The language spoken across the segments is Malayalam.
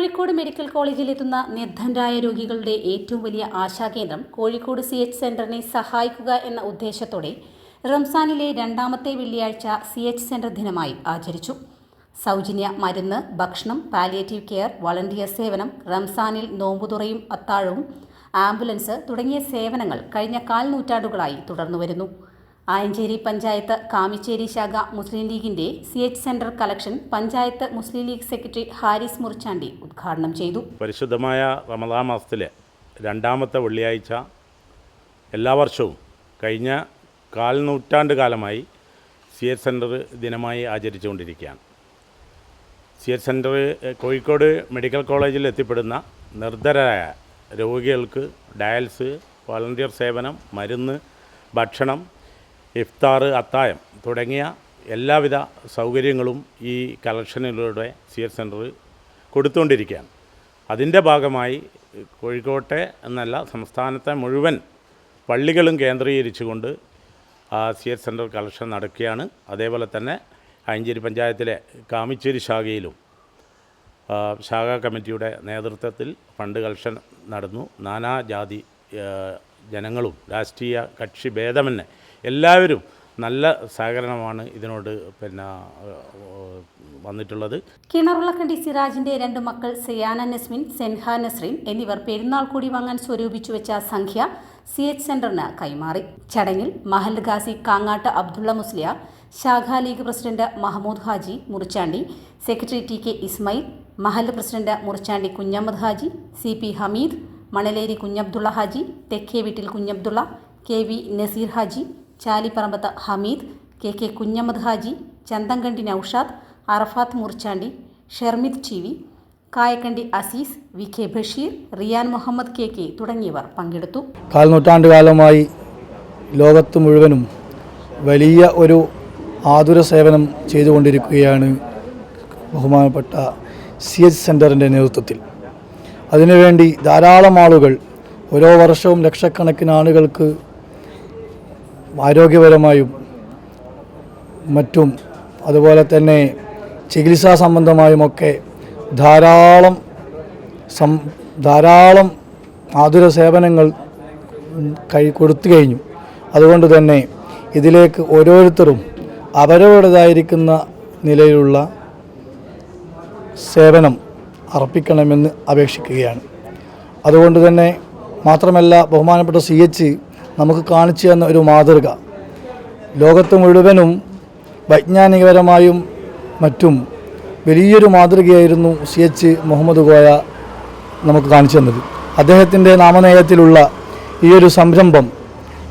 Kozhikode medical കോളേജിൽ എത്തുന്ന നിർദ്ധനരായ രോഗികളുടെ ഏറ്റവും വലിയ ആശാകേന്ദ്രം കോഴിക്കോട് സി എച്ച് സെന്ററിനെ സഹായിക്കുക എന്ന ഉദ്ദേശത്തോടെ റംസാനിലെ രണ്ടാമത്തെ വെള്ളിയാഴ്ച സി എച്ച് സെന്റർ ദിനമായി ആചരിച്ചു. സൗജന്യ മരുന്ന് ഭക്ഷണം പാലിയേറ്റീവ് കെയർ വളണ്ടിയർ സേവനം റംസാനിൽ നോമ്പുതുറയും അത്താഴവും ആംബുലൻസ് തുടങ്ങിയ സേവനങ്ങൾ കഴിഞ്ഞ കാൽ നൂറ്റാണ്ടുകളായി തുടർന്നുവരുന്നു. ആയഞ്ചേരി പഞ്ചായത്ത് കാമിച്ചേരി ശാഖ മുസ്ലിം ലീഗിന്റെ C H centre collection panchayat Muslim League secretary Haris Murichandi ഉദ്ഘാടനം ചെയ്തു. പരിശുദ്ധമായ റമദാ മാസത്തിലെ രണ്ടാമത്തെ വെള്ളിയാഴ്ച എല്ലാ വർഷവും കഴിഞ്ഞ കാൽ നൂറ്റാണ്ട് കാലമായി സി എച്ച് സെന്റർ ദിനമായി ആചരിച്ചുകൊണ്ടിരിക്കുകയാണ്. C H centre Kozhikode medical കോളേജിൽ എത്തിപ്പെടുന്ന നിർദ്ധരായ രോഗികൾക്ക് ഡയാലിസ് വളണ്ടിയർ സേവനം മരുന്ന് ഭക്ഷണം ഇഫ്താർ അത്തായം തുടങ്ങിയ എല്ലാവിധ സൗകര്യങ്ങളും ഈ കളക്ഷനിലൂടെ സി എസ് സെന്റർ കൊടുത്തുകൊണ്ടിരിക്കുകയാണ്. അതിന്റെ ഭാഗമായി കോഴിക്കോട്ടെ എന്നല്ല സംസ്ഥാനത്തെ മുഴുവൻ പള്ളികളും കേന്ദ്രീകരിച്ചുകൊണ്ട് സി എസ് സെന്റർ കളക്ഷൻ നടക്കുകയാണ്. അതേപോലെ തന്നെ അഞ്ചേരി പഞ്ചായത്തിലെ കാമിച്ചേരി ശാഖയിലും ശാഖാ കമ്മിറ്റിയുടെ നേതൃത്വത്തിൽ ഫണ്ട് കളക്ഷൻ നടന്നു. നാനാജാതി ജനങ്ങളും രാഷ്ട്രീയ കക്ഷി ഭേദമന്യേ എല്ലാവരും നല്ല സഹകരണമാണ് ഇതിനോട് പിന്നെ വന്നിട്ടുള്ളത്. കിണറുളക്കണ്ടി സിറാജിന്റെ രണ്ട് മക്കൾ സിയാന നസ്മിൻ സെൻഹ നസ്രീൻ എന്നിവർ പെരുന്നാൾ കൂടി വാങ്ങാൻ സ്വരൂപിച്ചു വെച്ച സംഖ്യ സി എച്ച് സെന്ററിന് കൈമാറി. ചടങ്ങിൽ മഹൽ ഖാസി കാങ്ങാട്ട് അബ്ദുള്ള മുസ്ലിയാർ ശാഖാ league president Mahmood Haji Murichandi secretary T K Ismail Mahal president Murichandi Kunhammad Haji C P Hameed Manaleri Kunhabdulla Haji തെക്കേ വീട്ടിൽ Kunhabdulla K V Naseer Haji Chalipparambath Hameed K K Kunhammad Haji Chanthankandi Noushad Arafath Murchandi Shermid V Kayakkandi Aziz V K Basheer Riyan Muhammad K K തുടങ്ങിയവർ പങ്കെടുത്തു. കാൽനൂറ്റാണ്ട് കാലമായി ലോകത്ത് മുഴുവനും വലിയ ഒരു ആതുര സേവനം ചെയ്തുകൊണ്ടിരിക്കുകയാണ് ബഹുമാനപ്പെട്ട സി എച്ച് സെന്ററിന്റെ നേതൃത്വത്തിൽ. അതിനുവേണ്ടി ധാരാളം ആളുകൾ ഓരോ വർഷവും ലക്ഷക്കണക്കിന് ആളുകൾക്ക് ആരോഗ്യപരമായും മറ്റും അതുപോലെ തന്നെ ചികിത്സാ സംബന്ധമായുമൊക്കെ ധാരാളം സം ധാരാളം ആതുര സേവനങ്ങൾ കൈ കൊടുത്തു കഴിഞ്ഞു. അതുകൊണ്ട് തന്നെ ഇതിലേക്ക് ഓരോരുത്തരും അവരവരുടേതായിരിക്കുന്ന നിലയിലുള്ള സേവനം അർപ്പിക്കണമെന്ന് അപേക്ഷിക്കുകയാണ്. അതുകൊണ്ട് തന്നെ മാത്രമല്ല ബഹുമാനപ്പെട്ട സി എച്ച് നമുക്ക് കാണിച്ചു തന്ന ഒരു മാതൃക. ലോകത്ത് മുഴുവനും വൈജ്ഞാനികപരമായും മറ്റും വലിയൊരു മാതൃകയായിരുന്നു സി എച്ച് മുഹമ്മദ് കോയ നമുക്ക് കാണിച്ചു തന്നത്. അദ്ദേഹത്തിന്റെ നാമനേയത്തിലുള്ള ഈ ഒരു സംരംഭം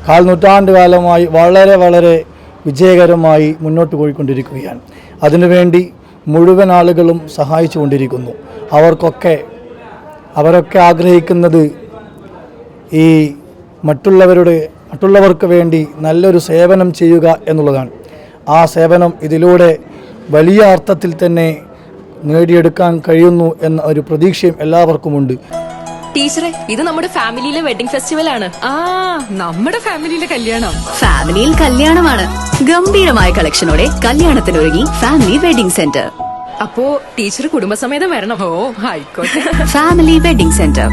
കാൽ നൂറ്റാണ്ട് കാലമായി വളരെ വളരെ വിജയകരമായി മുന്നോട്ട് പോയിക്കൊണ്ടിരിക്കുകയാണ്. അതിനുവേണ്ടി മുഴുവൻ ആളുകളും സഹായിച്ചു കൊണ്ടിരിക്കുന്നു. അവർക്കൊക്കെ അവരൊക്കെ ആഗ്രഹിക്കുന്നത് ഈ മറ്റുള്ളവരുടെ മറ്റുള്ളവർക്ക് വേണ്ടി നല്ലൊരു സേവനം ചെയ്യുക എന്നുള്ളതാണ്. ആ സേവനം ഇതിലൂടെ വലിയ അർത്ഥത്തിൽ തന്നെ നേടിയെടുക്കാൻ കഴിയുന്നു എന്ന ഒരു പ്രതീക്ഷയും എല്ലാവർക്കുമുണ്ട്. ടീച്ചറെ ഇത് നമ്മുടെ ഫാമിലിയിലെ വെഡിംഗ് ഫെസ്റ്റിവൽ ആണ് ആ നമ്മുടെ ഫാമിലിയിലെ കല്യാണം. ഫാമിലിയിൽ കല്യാണമാണ്. ഗംഭീരമായ കളക്ഷനോടെ കല്യാണത്തിനൊരുങ്ങി ഫാമിലി വെഡിംഗ് സെന്റർ. അപ്പോ ടീച്ചർ കുടുംബസമേതം വരണം. ഓ ആയിക്കോട്ടെ. Family wedding centre.